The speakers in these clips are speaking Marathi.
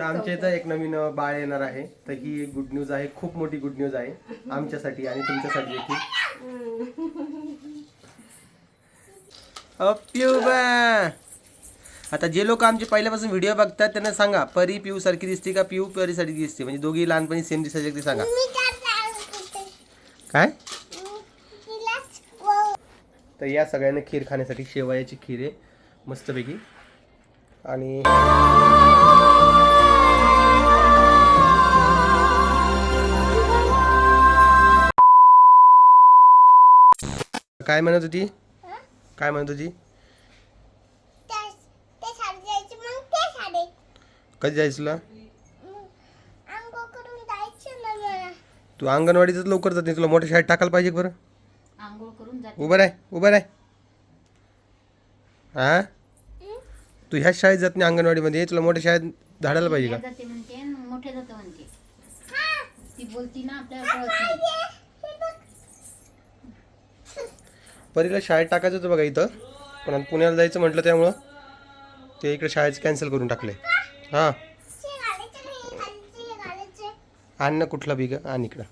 तर आमच्या इथं एक नवीन बाळ येणार आहे. तर ही एक गुड न्यूज आहे. खूप मोठी गुड न्यूज आहे आमच्यासाठी आणि तुमच्यासाठी देखील. आता जे लोक आमचे पहिल्यापासून व्हिडिओ बघतात त्यांना सांगा परी पिऊ सारखी दिसते का पिऊ परी सारखी दिसते? म्हणजे दोघी लहानपणी सेम दिसायचे ते सांगा. काय तर या सगळ्यांना खीर खाण्यासाठी शेवयाची खीर आहे मस्तपैकी. आणि काय म्हणत होती? काय म्हणत होती? कधी जायचं तुला तू अंगणवाडीतच लवकर जात नाही तुला मोठ्या शाळेत टाकायला पाहिजे बरं. आंघोळ करून जाते. उभं राह उभं राह. हा तू ह्याच शाळेत जात नाही अंगणवाडीमध्ये तुला मोठ्या शाळेत धाडायला पाहिजे का? जाते म्हणते आणि मोठे जातं म्हणते. ती बोलती ना आपल्याला कळत नाही परीला शाळेत टाकायचं होतं बघा इथं. पण आता पुण्याला जायचं म्हटलं त्यामुळं ते इकडे शाळेचं कॅन्सल करून टाकले हां. आण ना कुठला बिग आण इकडं.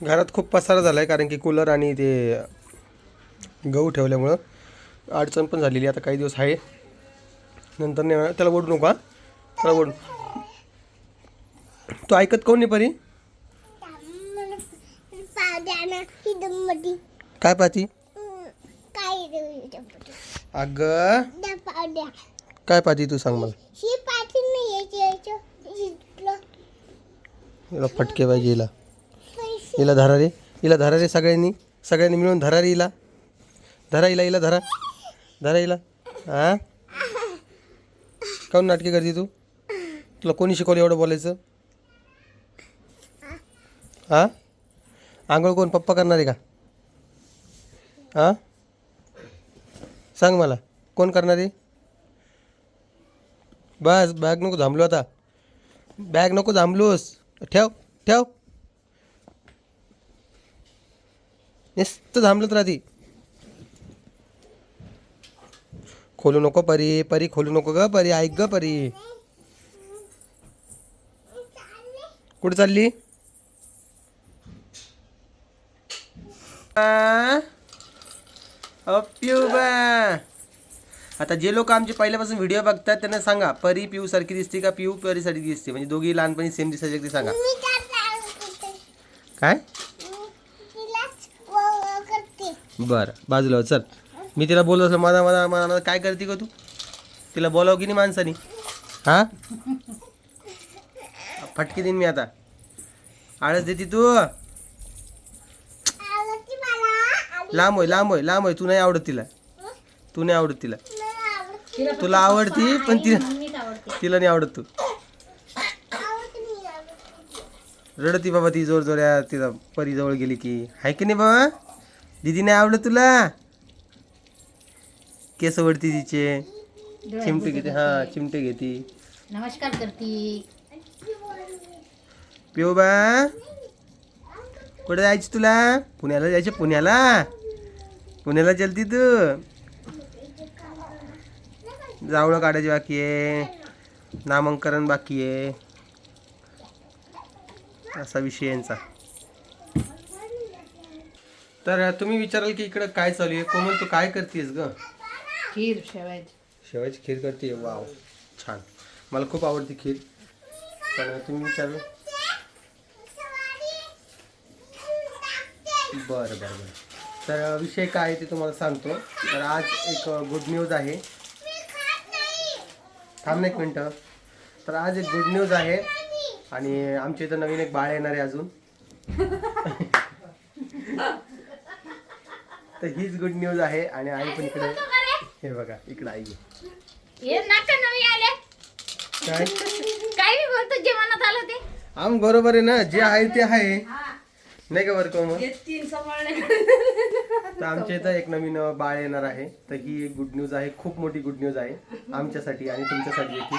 घरात खूप पसारा झाला आहे कारण की कूलर आणि ते गहू ठेवल्यामुळं अडचण पण झालेली आहे. आता काही दिवस आहे. नंतर नाही त्याला ओढू नको त्याला ओढ तू ऐकत कोण नाही परी मला पावड्या ना ही दमडी काय पाहती अग. अगं काय पाहती तू सांग मला? हिला फटके पाहिजे हिला. हिला धरा रे. हिला धरा रे सगळ्यांनी. सगळ्यांनी मिळून धरा रे हिला. धरा हिला हिला धरा. धरा हिला. हा काऊन नाटके करते तू? तुला कोणी शिकवलं एवढं बोलायचं? हा आंघोळ कोण? पप्पा करणार आहे का? हां? सांग मला कोण करणार आहे बस बॅग नको थांबलो आता. बॅग नको थांबलोस ठेव ठेव. नुसतं थांबलंच राहती. खोलू नको परी परी खोलू नको ग परी ऐक ग परी. कुठे चालली? अप्यूबा आता जे लोक आमचे पहिल्यापासून व्हिडिओ बघतात त्यांना सांगा परी पिऊ सारखी दिसते का पिऊ परी सारखी दिसते? म्हणजे दोघी लहानपणी सेम दिसायचे ते सांगा. काय? बरं बाजूला चल. मी तिला बोलत असलं मला मला मला मला काय करते का तू? तिला बोलाव की नाही माणसानी? हा? फटके देईन मी आता. आळस देते तू. लांब होय लांब होय लांब होय तू नाही आवडत तिला. तू नाही आवडत तिला. तुला आवडती पण तिला तिला नाही आवडत तू. रडती बाबा ती जोर जोऱ्या तिला परी जवळ गेली की. हाय की नाही बाबा? दीदी नाही आवडत तुला? केस वडती तिचे. चिमटे घेते हा चिमटे घेते. नमस्कार करती. पिओ बा कुठे जायची तुला? पुण्याला जायचं पुण्याला? पुण्याला चलती तू जावळं काढायची बाकी आहे. नामांकन बाकी आहे. असा विषय यांचा. तर तुम्ही विचाराल की इकडं काय चालू आहे? कोमल तू काय करतेस ग? खीर शेवायची. शेवायची खीर करते? वाव छान. मला खूप आवडते खीर. पण तुम्ही विचारलं बरं बरं बरं. तर विषय काय आहे ते तुम्हाला सांगतो. तर आज एक गुड न्यूज आहे. थांब ना एक मिनटं. तर आज एक गुड न्यूज आहे. आणि आमच्या इथं नवीन एक बाळ येणार आहे अजून. तर हीच गुड न्यूज आहे. आणि आई पण इकडे. हे बघा इकडे आई काय? काय बोलतो जे मनात आलं ते. आम बरोबर आहे ना जे आहे ते आहे. नाही का बरं का मग तीन सांभाळले तर आमच्या इथं एक नवीन बाळ येणार आहे. तर ही एक गुड न्यूज आहे. खूप मोठी गुड न्यूज आहे आमच्यासाठी आणि तुमच्यासाठी देखील.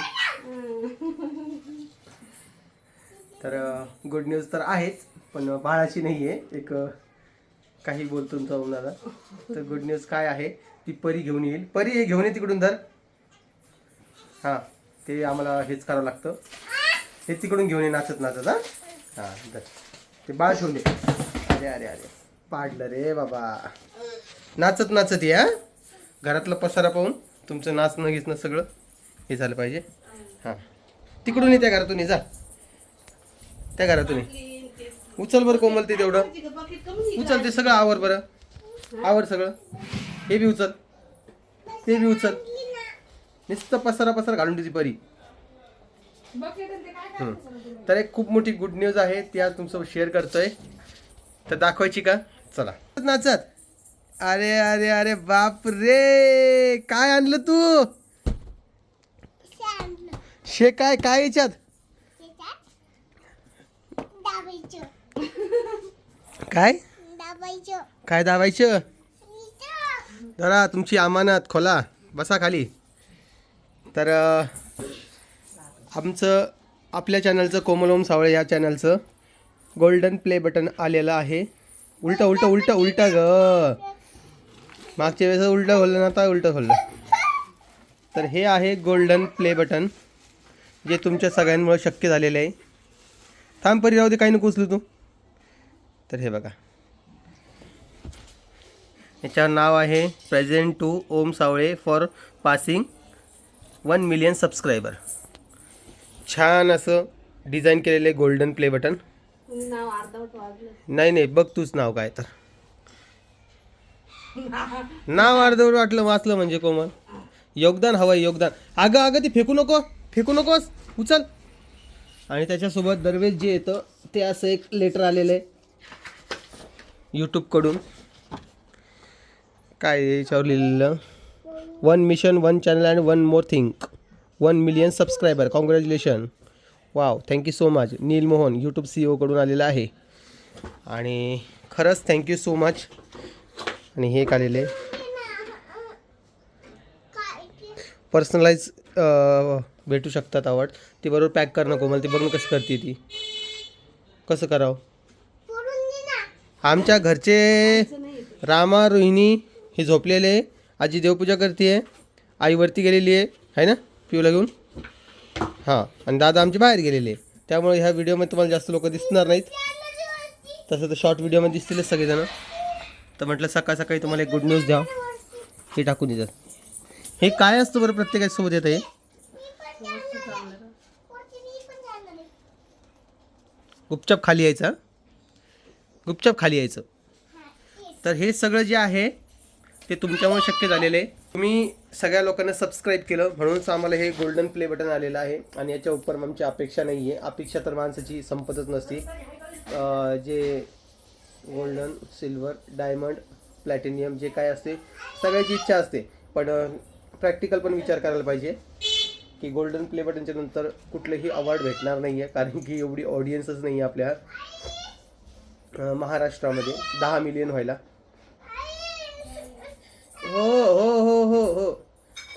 तर गुड न्यूज तर आहेच पण बाळाची नाही आहे एक काही बोलतो तुमचा तर गुड न्यूज काय आहे? ती परी घेऊन येईल. परी हे घेऊन ये तिकडून धर. हां ते आम्हाला हेच करावं लागतं. हे तिकडून घेऊन ये नाचत नाचत हां. हां धर. ते बाळ ठेवून दे. अरे अरे अरे. पाडलं रे बाबा. नाचत नाचत या घरातलं पसारा पाहून तुमचं नाचणं गिचणं सगळं हे झालं पाहिजे. हां. तिकडून ये त्या घरातून ये जा. त्या घरातून ये. उचल बरं कोमल ते तेवढं. उचल ते सगळं आवर बरं. आवर सगळं. हे बी उचल. ते बी उचल. नुसतं पसारा पसारा घालून तुझी बरी हम्म. तर एक खूप मोठी गुड न्यूज आहे ती आज तुमचं शेअर करतोय. तर दाखवायची का? चला. नाचत. अरे अरे अरे बाप रे काय आणलं तू? शे काय काय याच्यात? काय? दाबायचं. काय दाबायचं. जरा तुमची अमानत खोला. बसा खाली. तर अ, आमचं आपल्या चॅनलचं कोमल ओम सावळे या चॅनलचं गोल्डन प्ले बटन आलेलं आहे. उलटं उलटं उलटं उलटं ग. मागच्या वेळेस उलटं खोललं ना आता उलटं खोललं. तर हे आहे गोल्डन प्ले बटन जे तुमच्या सगळ्यांमुळे शक्य झालेलं आहे. थांब परी राहू दे काही नको उचलू तू. तर हे बघा. याच्यावर नाव आहे present to Om Sawale for passing one million subscriber छान असं डिझाईन केलेलं आहे गोल्डन प्ले बटन नाही नाही बघ तूच नाव काय तर. नाव अर्धवट वाटलं वाचलं म्हणजे कोमल. योगदान हवं योगदान. अगं अगं ती फेकू नको फेकू नकोस उचल. आणि त्याच्यासोबत दरवेळेस जे येतं ते असं एक लेटर आलेलं आहे. यूट्यूबकडून काय याच्यावर लिहिलेलं? One mission one channel and one more think one million subscriber. Congratulation wow thank you so much Neal Mohan YouTube C ओकडून आलेलं आहे. आणि खरंच थँक्यू सो मच आणि हे एक आलेलं. आहे पर्सनलाइज भेटू शकतात आवड ती बरोबर पॅक करणको मला ती बघून कसं करते ती. कसं करावं? आमच्या घरचे रामा रोहिणी हे झोपलेले. आजी देवपूजा करते आईवरती गेलेली आहे है ना? पिऊला घेऊन? हां आणि दादा आमचे बाहेर गेलेले. त्यामुळे ह्या व्हिडिओमध्ये तुम्हाला जास्त लोक दिसणार नाहीत. तसं तर शॉर्ट व्हिडिओमध्ये दिसतीलच सगळेजण. तर म्हटलं सकाळ सकाळी तुम्हाला एक गुड न्यूज द्या. हे टाकून देतात. हे काय असतं बरं प्रत्येकाच्या सोबत येतं हे? गुपचाप खाली यायचं गुपचाप खाली यायचं. तर हे सगळं जे आहे ते तुमच्यामुळे शक्य झालेलं आहे. तुम्ही सगळ्या लोकांना सबस्क्राईब केलं म्हणूनच आम्हाला हे गोल्डन प्ले बटन आलेलं आहे आणि याच्या उपर आमची अपेक्षा नाही आहे अपेक्षा तर माणसाची संपतच नसते. जे गोल्डन सिल्वर डायमंड प्लॅटिनियम जे काय असते सगळ्याची इच्छा असते. पण प्रॅक्टिकल पण विचार करायला पाहिजे की गोल्डन प्ले बटनच्या नंतर कुठलंही अवॉर्ड भेटणार नाही आहे कारण की एवढी ऑडियन्सच नाही आहे आपल्या महाराष्ट्रामध्ये. दहा मिलियन व्हायला.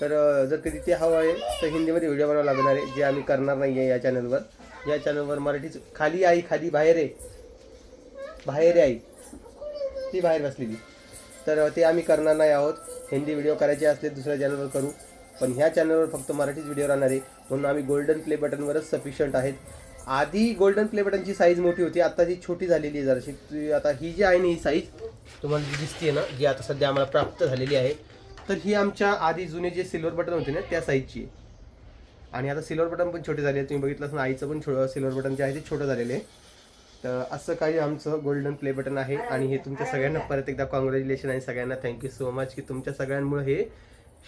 तर जर कधी ते हवं आहे तर हिंदीमध्ये व्हिडिओ बनावं लागणार आहे जे आम्ही करणार नाही आहे या चॅनलवर या चॅनलवर मराठीच खाली आई खाली बाहेर आहे बाहेर आहे आई. ती बाहेर बसलेली. तर ते आम्ही करणार नाही आहोत. हिंदी व्हिडिओ करायचे असले दुसऱ्या चॅनलवर करू. पण ह्या चॅनलवर फक्त मराठीच व्हिडिओ राहणार आहे. म्हणून आम्ही गोल्डन प्ले बटनवरच सफिशियंट आहेत. आधी गोल्डन प्ले बटनची साईज मोठी होती. आता ती छोटी झालेली आहे जराशी. आता ही जी आहे ना ही साईज तुम्हाला जी दिसते ना जी आता सध्या आम्हाला प्राप्त झालेली आहे. तर ही आमच्या आधी जुने जे सिल्वर बटन होते ना त्या साईजची आहे. आणि आता सिल्वर बटन पण छोटे झाले तुम्ही बघितलं ना आईचं पण छो सिल्वर बटन जे आहे ते छोटं झालेलं आहे. तर असं काही आमचं गोल्डन प्ले बटन आहे. आणि हे तुमच्या सगळ्यांना परत एकदा कॉंग्रॅच्युलेशन आणि सगळ्यांना थँक्यू सो मच की तुमच्या सगळ्यांमुळे हे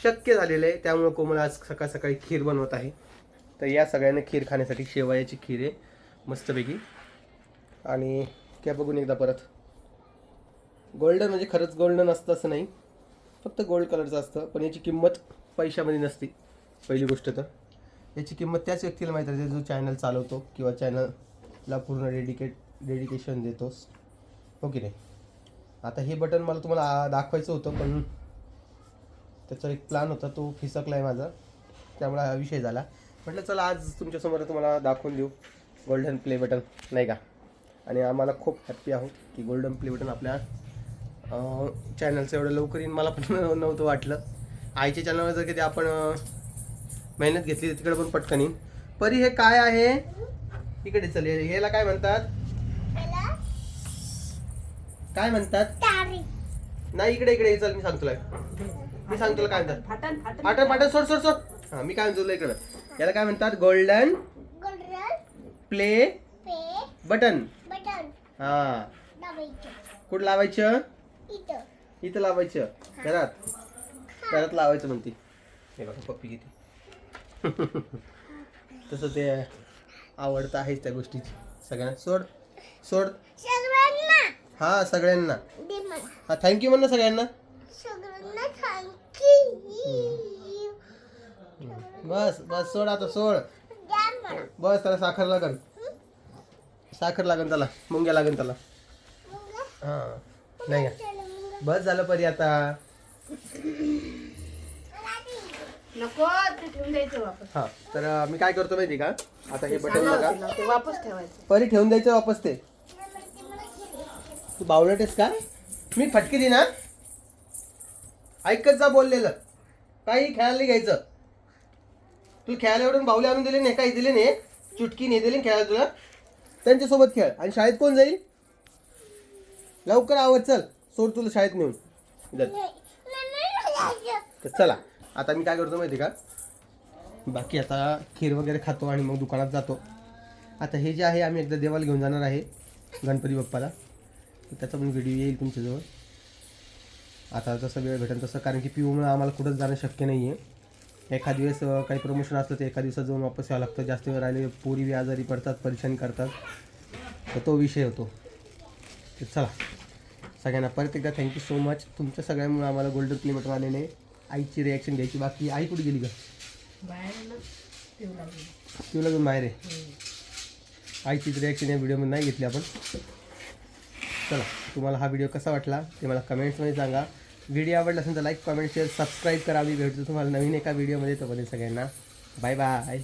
शक्य झालेलं आहे. त्यामुळं कोमल आज सकाळ सकाळी खीर बनवत आहे. तर या सगळ्यांना खीर खाण्यासाठी शेवयाची खीर आहे मस्तपैकी. आणि क्या बघून एकदा परत. गोल्डन म्हणजे खरंच गोल्डन असतं असं नाही. फक्त गोल्ड कलरचं असतं पण याची किंमत पैशामध्ये नसते. पहिली गोष्ट तर. याची किंमत त्याच व्यक्तीला माहीत असते जो चॅनल चालवतो किंवा चॅनलला पूर्ण डेडिकेट डेडिकेशन देतोस हो की नाही? आता हे बटन मला तुम्हाला आ- दाखवायचं होतं पण त्याचा एक प्लॅन होता तो फिसकला आहे माझा. त्यामुळे हा विषय झाला. म्हटलं चला आज तुमच्यासमोर तुम्हाला दाखवून देऊ गोल्डन प्ले बटन नाही का? आणि आम्हाला खूप हॅप्पी आहोत की गोल्डन प्ले बटन आपल्या चॅनलचं एवढं लवकर येईन मला पण नव्हतं वाटलं. आईच्या चॅनलवर जर कधी आपण मेहनत घेतली तिकडे पण पटकन येईन. परी हे काय आहे? इकडे चल हे- ह्याला काय म्हणतात? काय म्हणतात? तारी. नाही इकडे इकडे हे चल मी सांगतो मी सांगतो तुला काय म्हणतात? फाटन फाटन. सोड सोड सोड. हा मी काय म्हणतो इकडे? याला काय म्हणतात? Golden golden play button button हा. दाबायचं कुठं लावायचं? इथं. लावायचं. घरात. घरात लावायचं म्हणते. हे बघा पप्पी किती. तसं ते आवडतं आहेच त्या गोष्टीची. सगळ्यांना. सोड. सोड. हा सगळ्यांना. हा थँक्यू म्हण ना सगळ्यांना. बस बस सोड आता सोड. बस त्याला साखर लागन. साखर लागन त्याला. मुंग्या लागन त्याला. हा. नाही. बस झालं परी आता. नको ते ठेवून द्यायचं वापस. हा तर मी काय करतो माहिती का? आता हे बटन बघा. ते वापस ठेवायचं. परी ठेवून द्यायचं वापस ते. तू बावळट आहेस का? मी फटके दे ना? ऐकत जा बोललेलं. काही खेळायला नाही घ्यायचं. तू खेळायला एवढून बावले आणून दिले नाही काही दिले नाही. चुटकी नाही दिली ना खेळायला तुला. त्यांच्यासोबत खेळ. आणि शाळेत कोण जाईल? लवकर आवड चल. सोड तुला शाळेत नेऊन. चल. चला आता मी काय करतो माहिती का? बाकी आता खीर वगैरे खातो आणि मग दुकानात जातो. आता हे जे आहे आम्ही एकदा देवाला घेऊन जाणार आहे गणपती बाप्पाला. त्याचा पण व्हिडिओ येईल तुमच्याजवळ. आता जसं वेळ भेटेल तसं कारण की पिऊमुळे आम्हाला कुठंच जाणं शक्य नाही आहे एखाद दिवस काही प्रमोशन असलं तर एका दिवसात जाऊन वापस यावं लागतं. जास्त वेळ राहिले पोरी आजारी पडतात परेशान करतात. तर तो विषय होतो. चला. सगळ्यांना. परत एकदा थँक्यू सो मच तुमच्या सगळ्यांमुळे आम्हाला गोल्डन किलोमीटर आलेले. आईची रिॲक्शन घ्यायची बाकी. आई कुठे गेली का बाहेर ना ठेवू लागली तुला घेऊन बाहेर आहे आईचीच रिॲक्शन या व्हिडिओमध्ये नाही घेतली आपण. चला तुम्हाला हा व्हिडिओ कसा वाटला ते मला कमेंट्समध्ये सांगा. व्हिडिओ आवडला असेल तर लाईक कमेंट शेअर सबस्क्राईब करा. मी भेटतो तुम्हाला नवीन एका व्हिडिओमध्ये तोपर्यंत सगळ्यांना बाय बाय